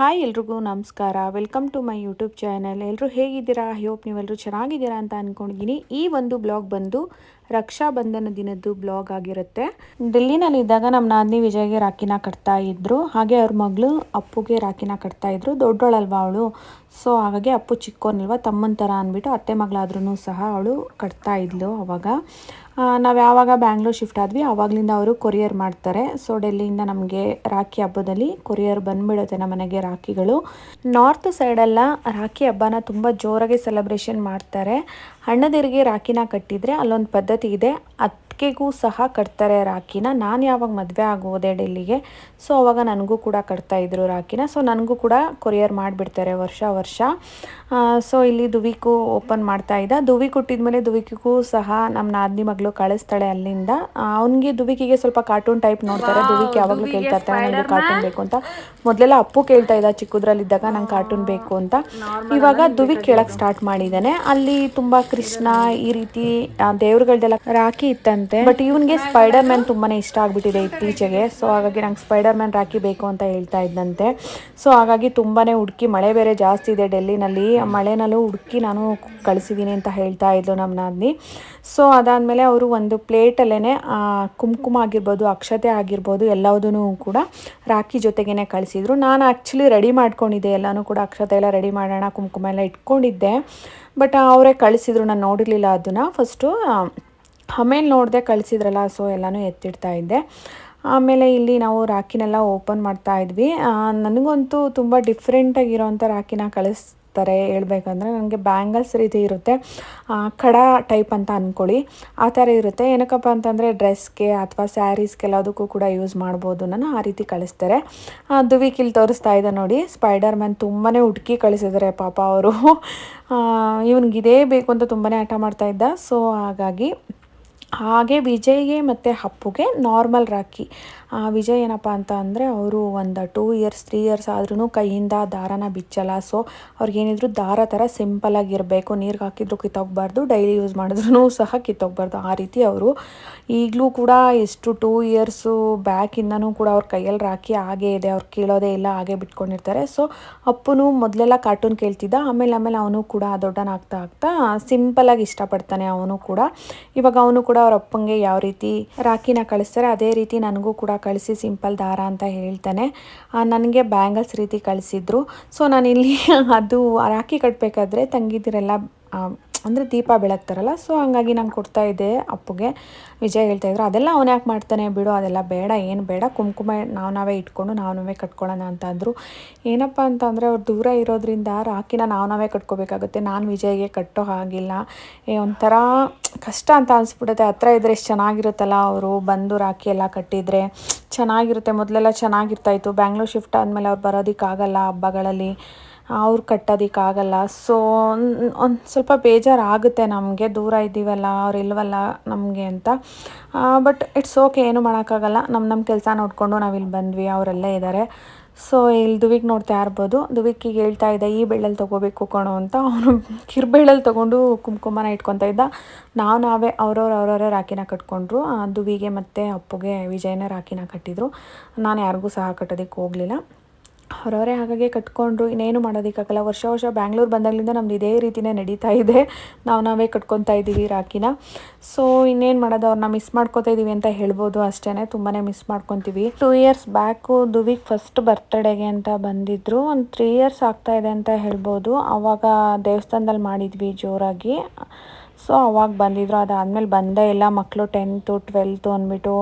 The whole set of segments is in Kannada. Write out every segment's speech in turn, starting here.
ಹಾಯ್ ಎಲ್ರಿಗೂ ನಮಸ್ಕಾರ. Welcome to my YouTube channel ಎಲ್ಲರೂ ಹೇಗಿದ್ದೀರಾ? ಐ ಹೋಪ್ ನೀವೆಲ್ಲರೂ ಚೆನ್ನಾಗಿದ್ದೀರಾ ಅಂತ ಅಂದ್ಕೊಂಡಿದ್ದೀನಿ ಈ ಒಂದು ಬ್ಲಾಗ್ ಬಂದು ರಕ್ಷಾಬಂಧನ ದಿನದ್ದು ಬ್ಲಾಗ್ ಆಗಿರುತ್ತೆ. ಡೆಲ್ಲಿನಲ್ಲಿದ್ದಾಗ ನಮ್ಮ ನಾದಿನಿ ವಿಜಯ್ಗೆ ರಾಖಿನ ಕಟ್ತಾ ಇದ್ರು. ಹಾಗೆ ಅವ್ರ ಮಗಳು ಅಪ್ಪುಗೆ ರಾಖಿನ ಕಟ್ತಾ ಇದ್ರು. ದೊಡ್ಡೋಳಲ್ವಾ ಅವಳು? ಸೊ ಹಾಗಾಗಿ ಅಪ್ಪು ಚಿಕ್ಕೋನಿಲ್ವ? ತಮ್ಮನ ಥರ ಅಂದ್ಬಿಟ್ಟು ಅತ್ತೆ ಮಗಳಾದ್ರೂ ಸಹ ಅವಳು ಕಟ್ತಾ ಇದ್ಲು ಅವಾಗ. ನಾವು ಯಾವಾಗ ಬ್ಯಾಂಗ್ಳೂರ್ ಶಿಫ್ಟ್ ಆದ್ವಿ ಆವಾಗಲಿಂದ ಅವರು ಕೊರಿಯರ್ ಮಾಡ್ತಾರೆ. ಸೊ ಡೆಲ್ಲಿಯಿಂದ ನಮಗೆ ರಾಖಿ ಹಬ್ಬದಲ್ಲಿ ಕೊರಿಯರ್ ಬಂದ್ಬಿಡುತ್ತೆ ನಮ್ಮ ಮನೆಗೆ ರಾಖಿಗಳು. ನಾರ್ತ್ ಸೈಡೆಲ್ಲ ರಾಖಿ ಹಬ್ಬನ ತುಂಬ ಜೋರಾಗಿ ಸೆಲೆಬ್ರೇಷನ್ ಮಾಡ್ತಾರೆ. ಹಣ್ಣದಿರಿಗೆ ರಾಖಿನ ಕಟ್ಟಿದರೆ ಅಲ್ಲೊಂದು ಪದ್ಧತಿ ಇದೆ. ಅತ್ತಿಗೆಗೂ ಸಹ ಕಟ್ತಾರೆ ರಾಖಿನ. ನಾನು ಯಾವಾಗ ಮದುವೆ ಆಗೋದೆ ಡೆಲ್ಲಿಗೆ ಸೊ ಅವಾಗ ನನಗೂ ಕೂಡ ಕಟ್ತಾ ಇದ್ರು ರಾಖಿನ. ಸೊ ನನಗೂ ಕೂಡ ಕೊರಿಯರ್ ಮಾಡಿಬಿಡ್ತಾರೆ ವರ್ಷ ವರ್ಷ. ಸೊ ಇಲ್ಲಿ ದುವಿಕು ಓಪನ್ ಮಾಡ್ತಾ ಇದ್ದ ದುವಿ ಕೊಟ್ಟಿದ್ಮೇಲೆ ದುವಿಕಿಗೂ ಸಹ ನಮ್ಮ ನಾದಿನಿ ಮಗಳು ಕಳಿಸ್ತಾಳೆ ಅಲ್ಲಿಂದ. ಅವನಿಗೆ ದುವಿಕಿಗೆ ಸ್ವಲ್ಪ ಕಾರ್ಟೂನ್ ಟೈಪ್ ನೋಡ್ತಾರೆ. ದುವಿಕ್ ಯಾವಾಗಲೂ ಕೇಳ್ತಾ ಇರ್ತಾರೆ ನನಗೆ ಕಾರ್ಟೂನ್ ಬೇಕು ಅಂತ. ಮೊದಲೆಲ್ಲ ಅಪ್ಪು ಕೇಳ್ತಾ ಇದ್ದ ಚಿಕ್ಕದ್ರಲ್ಲಿದ್ದಾಗ ನಂಗೆ ಕಾರ್ಟೂನ್ ಬೇಕು ಅಂತ. ಇವಾಗ ದುವಿಕ್ ಕೇಳಕ್ಕೆ ಸ್ಟಾರ್ಟ್ ಮಾಡಿದ್ದಾನೆ. ಅಲ್ಲಿ ತುಂಬಾ ಕೃಷ್ಣ ಈ ರೀತಿ ದೇವ್ರಗಳ್ದೆಲ್ಲ ರಾಖಿ ಇತ್ತಂತೆ. ಬಟ್ ಇವನ್ಗೆ ಸ್ಪೈಡರ್ ಮ್ಯಾನ್ ತುಂಬಾನೇ ಇಷ್ಟ ಆಗ್ಬಿಟ್ಟಿದೆ ಇತ್ತೀಚೆಗೆ. ಸೊ ಹಾಗಾಗಿ ನಂಗೆ ಸ್ಪೈಡರ್ ಮ್ಯಾನ್ ರಾಖಿ ಬೇಕು ಅಂತ ಹೇಳ್ತಾ ಇದ್ದಂತೆ ಸೊ ಹಾಗಾಗಿ ತುಂಬಾನೇ ಹುಡುಕಿ, ಮಳೆ ಬೇರೆ ಜಾಸ್ತಿ ಇದೆ ಡೆಲ್ಲಿನಲ್ಲಿ. ಮಳೆನಲ್ಲೂ ಹುಡುಕಿ ನಾನು ಕಳಿಸಿದ್ದೀನಿ ಅಂತ ಹೇಳ್ತಾ ಇದ್ಲು ನಮ್ಮ ನಾದಿನಿ. ಸೊ ಅದಾದಮೇಲೆ ಅವರು ಒಂದು ಪ್ಲೇಟಲ್ಲೇ ಕುಂಕುಮ ಆಗಿರ್ಬೋದು, ಅಕ್ಷತೆ ಆಗಿರ್ಬೋದು ಎಲ್ಲದೂ ಕೂಡ ರಾಖಿ ಜೊತೆಗೇನೆ ಕಳಿಸಿದ್ರು. ನಾನು ಆ್ಯಕ್ಚುಲಿ ರೆಡಿ ಮಾಡ್ಕೊಂಡಿದ್ದೆ, ಎಲ್ಲನೂ ಕೂಡ ಅಕ್ಷತೆ ಎಲ್ಲ ರೆಡಿ ಮಾಡೋಣ, ಕುಂಕುಮ ಎಲ್ಲ ಇಟ್ಕೊಂಡಿದ್ದೆ. ಬಟ್ ಅವರೇ ಕಳಿಸಿದ್ರು, ನಾನು ನೋಡಿರಲಿಲ್ಲ ಅದನ್ನು. ಫಸ್ಟು ಆಮೇಲೆ ನೋಡಿದೆ ಕಳಿಸಿದ್ರಲ್ಲ ಸೊ ಎಲ್ಲನೂ ಎತ್ತಿಡ್ತಾ ಇದ್ದೆ. ಆಮೇಲೆ ಇಲ್ಲಿ ನಾವು ರಾಖಿನೆಲ್ಲ ಓಪನ್ ಮಾಡ್ತಾ ಇದ್ವಿ. ನನಗಂತೂ ತುಂಬ ಡಿಫ್ರೆಂಟಾಗಿರೋವಂಥ ರಾಖಿನ ಕಳಿಸ್ತಾರೆ ಹೇಳ್ಬೇಕಂದ್ರೆ ನನಗೆ ಬ್ಯಾಂಗಲ್ಸ್ ರೀತಿ ಇರುತ್ತೆ. ಕಡ ಟೈಪ್ ಅಂತ ಅಂದ್ಕೊಳ್ಳಿ ಆ ಥರ ಇರುತ್ತೆ. ಏನಕ್ಕಪ್ಪ ಅಂತಂದರೆ ಡ್ರೆಸ್ಗೆ ಅಥವಾ ಸ್ಯಾರೀಸ್ಗೆಲ್ಲದಕ್ಕೂ ಕೂಡ ಯೂಸ್ ಮಾಡ್ಬೋದು. ನಾನು ಆ ರೀತಿ ಕಳಿಸ್ತಾರೆ. ದುವಿಕಿಲ್ ತೋರಿಸ್ತಾ ಇದೆ ನೋಡಿ. ಸ್ಪೈಡರ್ ಮ್ಯಾನ್ ತುಂಬಾ ಹುಡುಕಿ ಕಳಿಸಿದ್ದಾರೆ ಪಾಪ ಅವರು. ಇವನಿಗಿದೇ ಬೇಕು ಅಂತ ತುಂಬಾ ಆಟ ಮಾಡ್ತಾ ಇದ್ದ. ಸೊ ಹಾಗಾಗಿ ಹಾಗೆ ವಿಜಯ್ಗೆ ಮತ್ತು ಅಪ್ಪುಗೆ ನಾರ್ಮಲ್ ರಾಖಿ. ವಿಜಯ್ ಏನಪ್ಪ ಅಂತ ಅಂದರೆ ಅವರು ಒಂದು ಟೂ ಇಯರ್ಸ್ ತ್ರೀ ಇಯರ್ಸ್ ಆದ್ರೂ ಕೈಯಿಂದ ದಾರನ ಬಿಚ್ಚಲ್ಲ. ಸೊ ಅವ್ರಿಗೇನಿದ್ರು ದಾರ ಥರ ಸಿಂಪಲಾಗಿರಬೇಕು ನೀರಿಗೆ ಹಾಕಿದ್ರು ಕಿತ್ತೋಗ್ಬಾರ್ದು ಡೈಲಿ ಯೂಸ್ ಮಾಡಿದ್ರೂ ಸಹ ಕಿತ್ತೋಗ್ಬಾರ್ದು. ಆ ರೀತಿ ಅವರು ಈಗಲೂ ಕೂಡ ಎಷ್ಟು ಟೂ ಇಯರ್ಸು ಬ್ಯಾಕಿಂದನೂ ಕೂಡ ಅವ್ರ ಕೈಯಲ್ಲಿ ರಾಖಿ ಹಾಗೇ ಇದೆ. ಅವ್ರು ಕೇಳೋದೇ ಇಲ್ಲ, ಹಾಗೆ ಬಿಟ್ಕೊಂಡಿರ್ತಾರೆ. ಸೊ ಅಪ್ಪನು ಮೊದಲೆಲ್ಲ ಕಾರ್ಟೂನ್ ಕೇಳ್ತಿದ್ದ. ಆಮೇಲೆ ಆಮೇಲೆ ಅವನು ಕೂಡ ದೊಡ್ಡನಾಗ್ತಾ, ಆಗ್ತಾ ಸಿಂಪಲಾಗಿ ಇಷ್ಟಪಡ್ತಾನೆ ಅವನು ಕೂಡ. ಇವಾಗ ಅವನು ಕೂಡ ಅವ್ರ ಅಪ್ಪಂಗೆ ಯಾವ ರೀತಿ ರಾಖಿನ ಕಳಿಸ್ತಾರೆ, ಅದೇ ರೀತಿ ನನಗೂ ಕೂಡ ಕಳಿಸಿ ಸಿಂಪಲ್ ದಾರ ಅಂತ ಹೇಳ್ತಾನೆ. ನನಗೆ ಬ್ಯಾಂಗಲ್ಸ್ ರೀತಿ ಕಳಿಸಿದ್ರು. ಸೊ, ನಾನಿಲ್ಲಿ ಅದು ರಾಖಿ ಕಟ್ಟಬೇಕಾದ್ರೆ ತಂಗಿದಿರೆಲ್ಲ ಅಂದರೆ ದೀಪ ಬೆಳಗ್ತಾರಲ್ಲ ಸೊ ಹಂಗಾಗಿ ನಾನು ಕೊಡ್ತಾ ಇದ್ದೆ ಅಪ್ಪುಗೆ. ವಿಜಯ್ ಹೇಳ್ತಾ ಇದ್ರು, ಅದೆಲ್ಲ ಅವನು ಯಾಕೆ ಮಾಡ್ತಾನೆ ಬಿಡು, ಅದೆಲ್ಲ ಬೇಡ, ಏನು ಬೇಡ, ಕುಂಕುಮ ನಾವು ನಾವೇ ಇಟ್ಕೊಂಡು ನಾವು ನಾವೇ ಕಟ್ಕೊಳ್ಳೋಣ ಅಂತ ಅಂದರು. ಏನಪ್ಪ ಅಂತಂದರೆ ಅವ್ರು ದೂರ ಇರೋದ್ರಿಂದ ರಾಖಿನ ನಾವು ನಾವೇ ಕಟ್ಕೋಬೇಕಾಗುತ್ತೆ, ನಾನು ವಿಜಯ್ಗೆ ಕಟ್ಟೋ ಹಾಗಿಲ್ಲ. ಒಂಥರ ಕಷ್ಟ ಅಂತ ಅನಿಸ್ಬಿಡುತ್ತೆ, ಹತ್ರ ಇದ್ದರೆ ಎಷ್ಟು ಚೆನ್ನಾಗಿರುತ್ತಲ್ಲ ಅವರು, ಬಂದು ರಾಖಿ ಎಲ್ಲ ಕಟ್ಟಿದರೆ. ಚೆನ್ನಾಗಿರುತ್ತೆ, ಮೊದಲೆಲ್ಲ ಚೆನ್ನಾಗಿರ್ತಾಯಿತ್ತು ಬ್ಯಾಂಗ್ಳೂರ್ ಶಿಫ್ಟ್ ಆದಮೇಲೆ ಅವ್ರು ಬರೋದಕ್ಕಾಗಲ್ಲ ಹಬ್ಬಗಳಲ್ಲಿ. ಅವ್ರು ಕಟ್ಟೋದಕ್ಕಾಗಲ್ಲ. ಸೊ ಒಂದು ಸ್ವಲ್ಪ ಬೇಜಾರಾಗುತ್ತೆ ನಮಗೆ. ದೂರ ಇದ್ದೀವಲ್ಲ, ಅವ್ರು ಇಲ್ವಲ್ಲ ನಮಗೆ ಅಂತ. ಬಟ್ ಇಟ್ಸ್ ಓಕೆ ಏನು ಮಾಡೋಕ್ಕಾಗಲ್ಲ. ನಮ್ಮ ನಮ್ಮ ಕೆಲಸ ನೋಡಿಕೊಂಡು ನಾವಿಲ್ಲಿ ಬಂದ್ವಿ, ಅವರೆಲ್ಲ ಇದ್ದಾರೆ ಸೊ ಇಲ್ಲಿ ದುವಿಗೆ ನೋಡ್ತಾ ಇರ್ಬೋದು. ದುವಿಕಿಗೆ ಹೇಳ್ತಾ ಇದ್ದ, ಈ ಬೆಳ್ಳಲ್ಲಿ ತೊಗೋಬೇಕು ಕಣೋ ಅಂತ ಅವನು ಕಿರ್ಬೇಳಲ್ಲಿ ತೊಗೊಂಡು ಕುಂಕುಮನ ಇಟ್ಕೊತಾ ಇದ್ದ. ನಾವು ನಾವೇ ಅವ್ರವ್ರು ಅವ್ರವರೇ ರಾಖಿನ ಕಟ್ಕೊಂಡ್ರು. ದುವಿಗೆ ಮತ್ತು ಅಪ್ಪುಗೆ ವಿಜಯನೇ ರಾಖಿನ ಕಟ್ಟಿದ್ರು. ನಾನು ಯಾರಿಗೂ ಸಹ ಕಟ್ಟೋದಕ್ಕೆ ಹೋಗಲಿಲ್ಲ. ಅವರವರೇ ಹಾಗಾಗಿ ಕಟ್ಕೊಂಡ್ರು, ಇನ್ನೇನು ಮಾಡೋದಕ್ಕಾಗಲ್ಲ. ವರ್ಷ ವರ್ಷ ಬ್ಯಾಂಗ್ಳೂರು ಬಂದಾಗಲಿಂದ ನಮ್ದು ಇದೇ ರೀತಿಯೇ ನಡೀತಾ ಇದೆ. ನಾವು ನಾವೇ ಕಟ್ಕೊತಾ ಇದ್ದೀವಿ ರಾಖಿನ. ಸೊ ಇನ್ನೇನು ಮಾಡೋದು? ಅವ್ರನ್ನ ಮಿಸ್ ಮಾಡ್ಕೊತಾ ಇದ್ದೀವಿ ಅಂತ ಹೇಳ್ಬೋದು ಅಷ್ಟೇ ತುಂಬಾ ಮಿಸ್ ಮಾಡ್ಕೊತೀವಿ. ಟೂ ಇಯರ್ಸ್ ಬ್ಯಾಕು ದುವಿಗೆ ಫಸ್ಟ್ ಬರ್ತ್ಡೇಗೆ ಅಂತ ಬಂದಿದ್ದರು ಒಂದು ತ್ರೀ ಇಯರ್ಸ್ ಆಗ್ತಾ ಇದೆ ಅಂತ ಹೇಳ್ಬೋದು. ಆವಾಗ ದೇವಸ್ಥಾನದಲ್ಲಿ ಮಾಡಿದ್ವಿ ಜೋರಾಗಿ. ಸೊ ಅವಾಗ ಬಂದಿದ್ರು, ಅದಾದಮೇಲೆ ಬಂದೇ ಇಲ್ಲ. ಮಕ್ಕಳು ಟೆಂತು ಟ್ವೆಲ್ತು ಅಂದ್ಬಿಟ್ಟು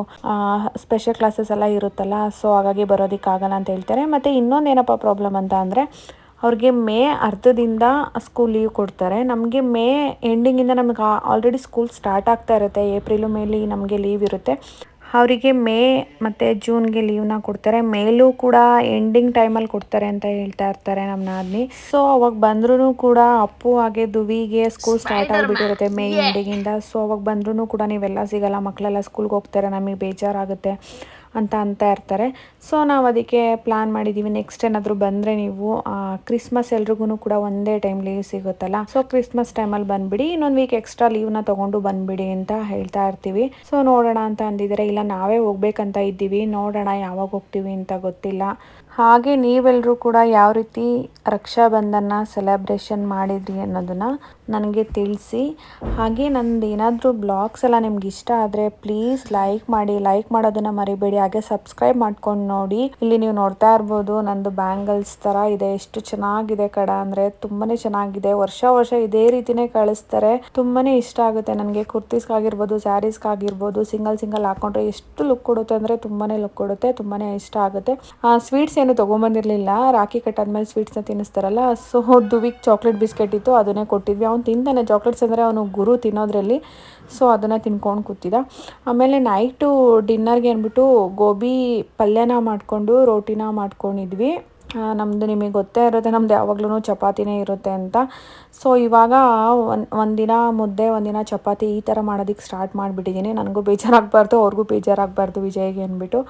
ಸ್ಪೆಷಲ್ ಕ್ಲಾಸಸ್ ಎಲ್ಲ ಇರುತ್ತಲ್ಲ ಸೊ ಹಾಗಾಗಿ ಬರೋದಕ್ಕಾಗಲ್ಲ ಅಂತ ಹೇಳ್ತಾರೆ. ಮತ್ತು ಇನ್ನೊಂದು ಏನಪ್ಪ ಪ್ರಾಬ್ಲಮ್ ಅಂತ ಅಂದರೆ, ಅವ್ರಿಗೆ ಮೇ ಅರ್ಧದಿಂದ ಸ್ಕೂಲ್ ಲೀವ್ ಕೊಡ್ತಾರೆ. ನಮಗೆ ಮೇ ಎಂಡಿಂಗಿಂದ ನಮಗೆ ಆಲ್ರೆಡಿ ಸ್ಕೂಲ್ ಸ್ಟಾರ್ಟ್ ಆಗ್ತಾ ಇರುತ್ತೆ. ಏಪ್ರಿಲು ಮೇಲಿ ನಮಗೆ ಲೀವ್ ಇರುತ್ತೆ. ಅವರಿಗೆ ಮೇ ಮತ್ತು ಜೂನ್ಗೆ ಲೀವ್ನ ಕೊಡ್ತಾರೆ. ಮೇಲೂ ಕೂಡ ಎಂಡಿಂಗ್ ಟೈಮಲ್ಲಿ ಕೊಡ್ತಾರೆ ಅಂತ ಹೇಳ್ತಾ ಇರ್ತಾರೆ ನಮ್ಮ ನಾದಿನಿ. ಸೊ ಅವಾಗ ಬಂದ್ರೂ ಕೂಡ ಅಪ್ಪು ಹಾಗೆ ದುವಿಗೆ ಸ್ಕೂಲ್ ಸ್ಟಾರ್ಟ್ ಆಗಿಬಿಟ್ಟಿರುತ್ತೆ ಮೇ ಎಂಡಿಂಗಿಂದ. ಸೊ ಅವಾಗ ಬಂದ್ರೂ ಕೂಡ ನೀವೆಲ್ಲ ಸಿಗಲ್ಲ. ಮಕ್ಕಳೆಲ್ಲ ಸ್ಕೂಲ್ಗೆ ಹೋಗ್ತಾರೆ. ನಮಗೆ ಬೇಜಾರಾಗುತ್ತೆ. ಅಂತ ಅಂತ ಇರ್ತಾರೆ. ಸೊ ನಾವು ಅದಕ್ಕೆ ಪ್ಲ್ಯಾನ್ ಮಾಡಿದ್ದೀವಿ ನೆಕ್ಸ್ಟ್ ಏನಾದರೂ ಬಂದರೆ ನೀವು ಕ್ರಿಸ್ಮಸ್ ಎಲ್ರಿಗೂ ಕೂಡ ಒಂದೇ ಟೈಮ್ ಲೀವ್ ಸಿಗುತ್ತಲ್ಲ? ಸೊ ಕ್ರಿಸ್ಮಸ್ ಟೈಮಲ್ಲಿ ಬಂದುಬಿಡಿ. ಇನ್ನೊಂದು ವೀಕ್ ಎಕ್ಸ್ಟ್ರಾ ಲೀವ್ನ ತೊಗೊಂಡು ಬಂದುಬಿಡಿ ಅಂತ ಹೇಳ್ತಾ ಇರ್ತೀವಿ. ಸೊ ನೋಡೋಣ ಅಂತ ಅಂದಿದ್ದಾರೆ ಇಲ್ಲ, ನಾವೇ ಹೋಗ್ಬೇಕಂತ ಇದ್ದೀವಿ. ನೋಡೋಣ ಯಾವಾಗ ಹೋಗ್ತೀವಿ ಅಂತ ಗೊತ್ತಿಲ್ಲ. ಹಾಗೆ ನೀವೆಲ್ಲರೂ ಕೂಡ ಯಾವ ರೀತಿ ರಕ್ಷಾಬಂಧನ ಸೆಲೆಬ್ರೇಷನ್ ಮಾಡಿದ್ರಿ ಅನ್ನೋದನ್ನು ನನಗೆ ತಿಳಿಸಿ. ಹಾಗೆ ನಂದು ಏನಾದರೂ ಬ್ಲಾಗ್ಸ್ ಎಲ್ಲ ನಿಮ್ಗೆ ಇಷ್ಟ ಆದರೆ ಪ್ಲೀಸ್ ಲೈಕ್ ಮಾಡಿ ಲೈಕ್ ಮಾಡೋದನ್ನು ಮರಿಬೇಡಿ. ಹಾಗೆ ಸಬ್ಸ್ಕ್ರೈಬ್ ಮಾಡ್ಕೊಂಡು ನೋಡಿ. ಇಲ್ಲಿ ನೀವು ನೋಡ್ತಾ ಇರ್ಬೋದು ನಂದು ಬ್ಯಾಂಗಲ್ಸ್ ಥರ ಇದೆ. ಎಷ್ಟು ಚೆನ್ನಾಗಿದೆ ಕಡ ಅಂದರೆ ತುಂಬಾ ಚೆನ್ನಾಗಿದೆ. ವರ್ಷ ವರ್ಷ ಇದೇ ರೀತಿನೇ ಕಳಿಸ್ತಾರೆ. ತುಂಬಾ ಇಷ್ಟ ಆಗುತ್ತೆ ನನಗೆ. ಕುರ್ತೀಸ್ಗಾಗಿರ್ಬೋದು ಸ್ಯಾರೀಸ್ಗಾಗಿರ್ಬೋದು ಸಿಂಗಲ್ ಸಿಂಗಲ್ ಹಾಕೊಂಡ್ರೆ ಎಷ್ಟು ಲುಕ್ ಕೊಡುತ್ತೆ ಅಂದರೆ ತುಂಬಾ ಲುಕ್ ಕೊಡುತ್ತೆ ತುಂಬಾ ಇಷ್ಟ ಆಗುತ್ತೆ. ಸ್ವೀಟ್ಸ್ ಏನು ತೊಗೊಂಬಂದಿರಲಿಲ್ಲ. ರಾಖಿ ಕಟ್ಟಾದ್ಮೇಲೆ ಸ್ವೀಟ್ಸ್ನ ತಿನ್ನಿಸ್ತಾರಲ್ಲ ಸೊ ದುವಿಕ್ ಚಾಕ್ಲೇಟ್ ಬಿಸ್ಕೆಟ್ ಇತ್ತು, ಅದನ್ನೇ ಕೊಟ್ಟಿದ್ವಿ. ಅವ್ನು ತಿಂತಾನೆ ಚಾಕ್ಲೇಟ್ಸ್ ಅಂದರೆ ಅವನು ಗುರು ತಿನ್ನೋದ್ರಲ್ಲಿ ಸೊ ಅದನ್ನು ತಿನ್ಕೊಂಡು ಕೂತಿದ್ದ. ಆಮೇಲೆ ನೈಟು ಡಿನ್ನರ್ಗೆ ಅಂದ್ಬಿಟ್ಟು ಗೋಬಿ ಪಲ್ಯನ ಮಾಡಿಕೊಂಡು, ರೋಟಿನ ಮಾಡ್ಕೊಂಡಿದ್ವಿ. ನಮ್ಮದು ನಿಮಗೆ ಗೊತ್ತೇ ಇರುತ್ತೆ, ನಮ್ದು ಯಾವಾಗ್ಲೂ ಚಪಾತಿನೇ ಇರುತ್ತೆ ಅಂತ. ಸೊ ಇವಾಗ ಒಂದು, ಒಂದಿನ ಮುದ್ದೆ, ಒಂದಿನ ಚಪಾತಿ ಈ ಥರ ಮಾಡೋದಕ್ಕೆ ಸ್ಟಾರ್ಟ್ ಮಾಡಿಬಿಟ್ಟಿದ್ದೀನಿ. ನನಗೂ ಬೇಜಾರಾಗಬಾರ್ದು, ಅವ್ರಿಗೂ ಬೇಜಾರಾಗಬಾರ್ದು ವಿಜಯ್ಗೆ ಅಂದ್ಬಿಟ್ಟು.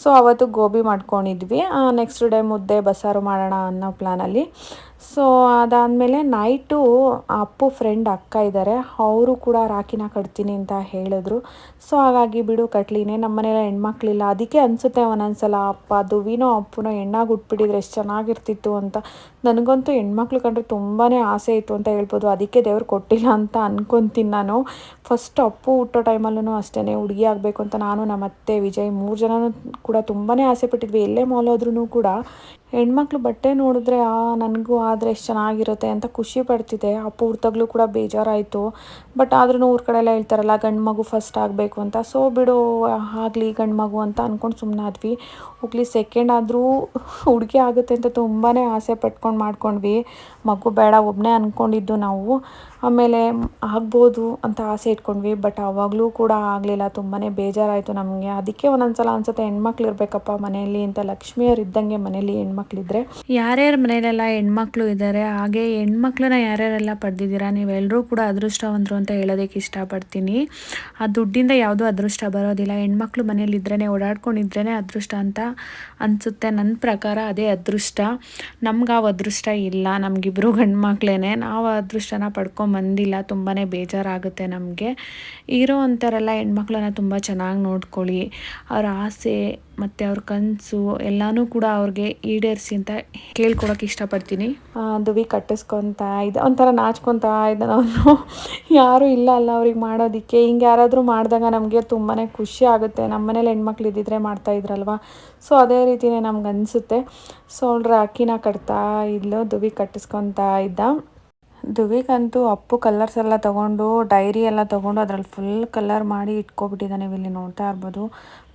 ಸೊ ಅವತ್ತು ಗೋಬಿ ಮಾಡ್ಕೊಂಡಿದ್ವಿ. ನೆಕ್ಸ್ಟ್ ಡೇ ಮುದ್ದೆ, ಬಸ್ಸಾರು ಮಾಡೋಣ ಅನ್ನೋ ಪ್ಲ್ಯಾನಲ್ಲಿ ಸೊ ಅದಾದಮೇಲೆ ನೈಟು ಅಪ್ಪು ಫ್ರೆಂಡ್ ಅಕ್ಕ ಇದ್ದಾರೆ ಅವರು ಕೂಡ ರಾಖಿನ ಕಟ್ತೀನಿ ಅಂತ ಹೇಳಿದ್ರು. ಸೊ ಹಾಗಾಗಿ ಬಿಡು ಕಟ್ಲಿನೇ. ನಮ್ಮ ಮನೇಲಿ ಹೆಣ್ಮಕ್ಳಿಲ್ಲ. ಅದಕ್ಕೆ ಅನಿಸುತ್ತೆ ಒಂದೊಂದ್ಸಲ, ಅಪ್ಪ ದುವಿನೋ ಅಪ್ಪುನೋ ಹೆಣ್ಣಾಗಿ ಉಟ್ಬಿಟ್ಟಿದ್ರೆ ಎಷ್ಟು ಚೆನ್ನಾಗಿರ್ತಿತ್ತು ಅಂತ. ನನಗಂತೂ ಹೆಣ್ಮಕ್ಳು ಕಂಡ್ರೆ ತುಂಬಾ ಆಸೆ ಇತ್ತು ಅಂತ ಹೇಳ್ಬೋದು. ಅದಕ್ಕೆ ದೇವ್ರು ಕೊಟ್ಟಿಲ್ಲ ಅಂತ ಅನ್ಕೊತೀನಿ ನಾನು. ಫಸ್ಟ್ ಅಪ್ಪು ಹುಟ್ಟೋ ಟೈಮಲ್ಲೂ ಅಷ್ಟೇ ಹುಡುಗಿ ಆಗಬೇಕು ಅಂತ ನಾನು, ನಮ್ಮ ಅತ್ತೆ, ವಿಜಯ್ ಮೂರು ಜನನೂ ಕೂಡ ತುಂಬಾ ಆಸೆ ಪಟ್ಟಿದ್ವಿ. ಎಲ್ಲೇ ಮಾಲ್ ಹೋದ್ರೂ ಕೂಡ ಹೆಣ್ಮಕ್ಳು ಬಟ್ಟೆ ನೋಡಿದ್ರೆ, ಆ, ನನಗೂ ಆದರೆ ಎಷ್ಟು ಚೆನ್ನಾಗಿರುತ್ತೆ ಅಂತ ಖುಷಿ ಪಡ್ತಿದೆ ಅಪ್ಪು ಹುಡ್ತಾಗ್ಲೂ ಕೂಡ ಬೇಜಾರಾಯಿತು. ಬಟ್ ಆದ್ರೂ ಊರ ಕಡೆ ಎಲ್ಲ ಹೇಳ್ತಾರಲ್ಲ, ಗಂಡು ಮಗು ಫಸ್ಟ್ ಆಗಬೇಕು ಅಂತ. ಸೊ ಬಿಡು, ಆಗಲಿ, ಗಂಡು ಮಗು ಅಂತ ಅಂದ್ಕೊಂಡು ಸುಮ್ಮನಾದ್ವಿ ಹೋಗ್ಲಿ ಸೆಕೆಂಡ್ ಆದರೂ ಹುಡುಗಿ ಆಗುತ್ತೆ ಅಂತ ತುಂಬಾ ಆಸೆ ಪಟ್ಕೊಂಡು ಮಾಡ್ಕೊಂಡ್ವಿ. ಮಗು ಬೇಡ ಒಬ್ಬನೇ ಅಂದ್ಕೊಂಡಿದ್ದು ನಾವು. ಆಮೇಲೆ ಆಗ್ಬೋದು ಅಂತ ಆಸೆ ಇಟ್ಕೊಂಡ್ವಿ, ಬಟ್ ಆವಾಗಲೂ ಕೂಡ ಆಗಲಿಲ್ಲ. ತುಂಬಾ ಬೇಜಾರಾಯಿತು ನಮಗೆ. ಅದಕ್ಕೆ ಒಂದೊಂದು ಸಲ ಅನ್ಸುತ್ತೆ, ಹೆಣ್ಮಕ್ಳು ಇರಬೇಕಪ್ಪ ಮನೆಯಲ್ಲಿ ಅಂತ. ಲಕ್ಷ್ಮಿಯವ್ರು ಇದ್ದಂಗೆ ಮನೇಲಿ ಹೆಣ್ಮಕ್ಳಿದ್ರೆ ಯಾರ್ಯಾರ ಮನೆಯಲ್ಲೆಲ್ಲ ಹೆಣ್ಮಕ್ಳು ಇದ್ದಾರೆ ಹಾಗೆ ಹೆಣ್ಮಕ್ಳನ್ನ ಯಾರ್ಯಾರೆಲ್ಲ ಪಡೆದಿದ್ದೀರಾ? ನೀವೆಲ್ಲರೂ ಕೂಡ ಅದೃಷ್ಟವಂತರು ಅಂತ ಹೇಳೋದಕ್ಕೆ ಇಷ್ಟಪಡ್ತೀನಿ. ಆ ದುಡ್ಡಿಂದ ಯಾವುದೂ ಅದೃಷ್ಟ ಬರೋದಿಲ್ಲ. ಹೆಣ್ಮಕ್ಳು ಮನೇಲಿದ್ರೇ ಓಡಾಡ್ಕೊಂಡಿದ್ರೇ ಅದೃಷ್ಟ ಅಂತ ಅನಿಸುತ್ತೆ. ನನ್ನ ಪ್ರಕಾರ ಅದೇ ಅದೃಷ್ಟ. ನಮ್ಗೆ ಆ ಇಲ್ಲ ನಮಗಿಬ್ಬರು ಗಂಡು ಮಕ್ಳೇ ನಾವು ಅದೃಷ್ಟನ ಪಡ್ಕೊಂಬಂದಿಲ್ಲ ತುಂಬಾ ಬೇಜಾರಾಗುತ್ತೆ ನಮಗೆ. ಇರೋ ಅಂಥವರೆಲ್ಲ ಹೆಣ್ಮಕ್ಳನ್ನ ತುಂಬ ಚೆನ್ನಾಗಿ ನೋಡ್ಕೊಳ್ಳಿ. ಅವ್ರ ಆಸೆ ಮತ್ತು ಅವ್ರ ಕನಸು ಎಲ್ಲನೂ ಕೂಡ ಅವ್ರಿಗೆ ಈಡೇರಿಸಿ ಅಂತ ಕೇಳ್ಕೊಳಕ್ಕೆ ಇಷ್ಟಪಡ್ತೀನಿ. ದುವಿ ಕಟ್ಟಿಸ್ಕೊತಾ ಇದ್ದ ಒಂಥರ ನಾಚ್ಕೊತಾ ಇದ್ದಾನ ಅವನು ಯಾರೂ ಇಲ್ಲ ಅಲ್ಲ ಅವ್ರಿಗೆ ಮಾಡೋದಕ್ಕೆ. ಹಿಂಗೆ ಯಾರಾದರೂ ಮಾಡಿದಾಗ ನಮಗೆ ತುಂಬಾ ಖುಷಿ ಆಗುತ್ತೆ. ನಮ್ಮ ಮನೇಲಿ ಹೆಣ್ಮಕ್ಳು ಇದ್ದಿದ್ರೆ ಮಾಡ್ತಾಯಿದ್ರಲ್ವ ಸೊ ಅದೇ ರೀತಿಯೇ ನಮ್ಗೆ ಅನಿಸುತ್ತೆ. ಸೊ ಅವ್ರ ಅಕ್ಕಿನ ಕಟ್ತಾ ಇದ್ಲು. ದುವಿ ಕಟ್ಟಿಸ್ಕೊತಾ ಇದ್ದ. ದುವಿಗಂತೂ ಅಪ್ಪು ಕಲರ್ಸ್ ಎಲ್ಲ ತೊಗೊಂಡು ಡೈರಿ ಎಲ್ಲ ತೊಗೊಂಡು ಅದ್ರಲ್ಲಿ ಫುಲ್ ಕಲರ್ ಮಾಡಿ ಇಟ್ಕೊಬಿಟ್ಟಿದ್ದಾನೆ ಇಲ್ಲಿ ನೋಡ್ತಾ ಇರ್ಬೋದು.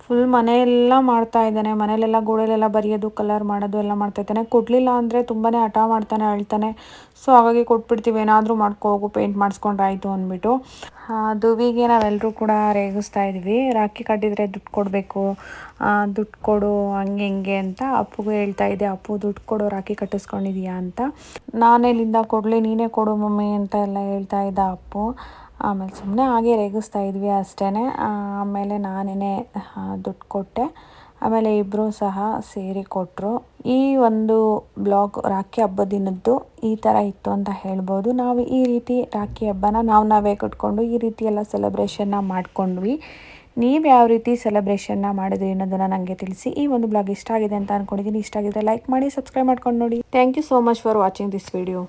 ಫುಲ್ ಮನೆಯೆಲ್ಲ ಮಾಡ್ತಾ ಇದ್ದಾನೆ. ಮನೇಲೆಲ್ಲ ಗೋಡೆಲೆಲ್ಲ ಬರೆಯೋದು ಕಲರ್ ಮಾಡೋದು ಎಲ್ಲ ಮಾಡ್ತಾ ಇದ್ದಾನೆ. ಕೊಡಲಿಲ್ಲ ಅಂದರೆ ತುಂಬಾ ಹಠ ಮಾಡ್ತಾನೆ, ಅಳ್ತಾನೆ. ಸೊ ಹಾಗಾಗಿ ಕೊಟ್ಬಿಡ್ತೀವಿ. ಏನಾದರೂ ಮಾಡ್ಕೊ ಹೋಗು ಪೇಂಟ್ ಮಾಡಿಸ್ಕೊಂಡ್ರೆ ಆಯಿತು ಅಂದ್ಬಿಟ್ಟು ದುವಿಗೆ ನಾವೆಲ್ಲರೂ ಕೂಡ ರೇಗಿಸ್ತಾ ಇದ್ವಿ. ರಾಖಿ ಕಟ್ಟಿದರೆ ದುಡ್ಡು ಕೊಡಬೇಕು. ದುಡ್ಡು ಕೊಡು, ಹಂಗೆ ಹಿಂಗೆ ಅಂತ ಅಪ್ಪುಗೂ ಹೇಳ್ತಾ ಇದ್ದೆ. ಅಪ್ಪು, ದುಡ್ಡು ಕೊಡು, ರಾಖಿ ಕಟ್ಟಿಸ್ಕೊಂಡಿದ್ಯಾ ಅಂತ. ನಾನೆಲ್ಲಿಂದ ಕೊಡಲಿ, ನೀನೇ ಕೊಡು ಮಮ್ಮಿ ಅಂತ ಎಲ್ಲ ಹೇಳ್ತಾ ಇದ್ದ ಅಪ್ಪು. ಆಮೇಲೆ ಸುಮ್ಮನೆ ಹಾಗೆ ರೇಗಿಸ್ತಾ ಇದ್ವಿ ಅಷ್ಟೇ ಆಮೇಲೆ ನಾನೇ ದುಡ್ಡು ಕೊಟ್ಟೆ. ಆಮೇಲೆ ಇಬ್ಬರೂ ಸಹ ಸೇರಿ ಕೊಟ್ಟರು ಈ ಒಂದು ಬ್ಲಾಗ್ ರಾಖಿ ಹಬ್ಬದ ದಿನದ್ದು ಈ ಥರ ಇತ್ತು ಅಂತ ಹೇಳ್ಬೋದು. ನಾವು ಈ ರೀತಿ ರಾಖಿ ಹಬ್ಬನ ನಾವು ನಾವೇ ಕಟ್ಕೊಂಡು ಈ ರೀತಿ ಎಲ್ಲ ಸೆಲೆಬ್ರೇಷನ್ನ ಮಾಡ್ಕೊಂಡ್ವಿ. ನೀವು ಯಾವ ರೀತಿ ಸೆಲೆಬ್ರೇಷನ್ನ ಮಾಡಿದ್ರಿ ಅನ್ನೋದನ್ನು ನನಗೆ ತಿಳಿಸಿ. ಈ ಒಂದು ಬ್ಲಾಗ್ ಇಷ್ಟ ಆಗಿದೆ ಅಂತ ಅಂದ್ಕೊಂಡಿದ್ದೀನಿ ಇಷ್ಟ ಆಗಿದ್ರೆ ಲೈಕ್ ಮಾಡಿ ಸಬ್ಸ್ಕ್ರೈಬ್ ಮಾಡ್ಕೊಂಡು ನೋಡಿ. Thank you so much for watching this video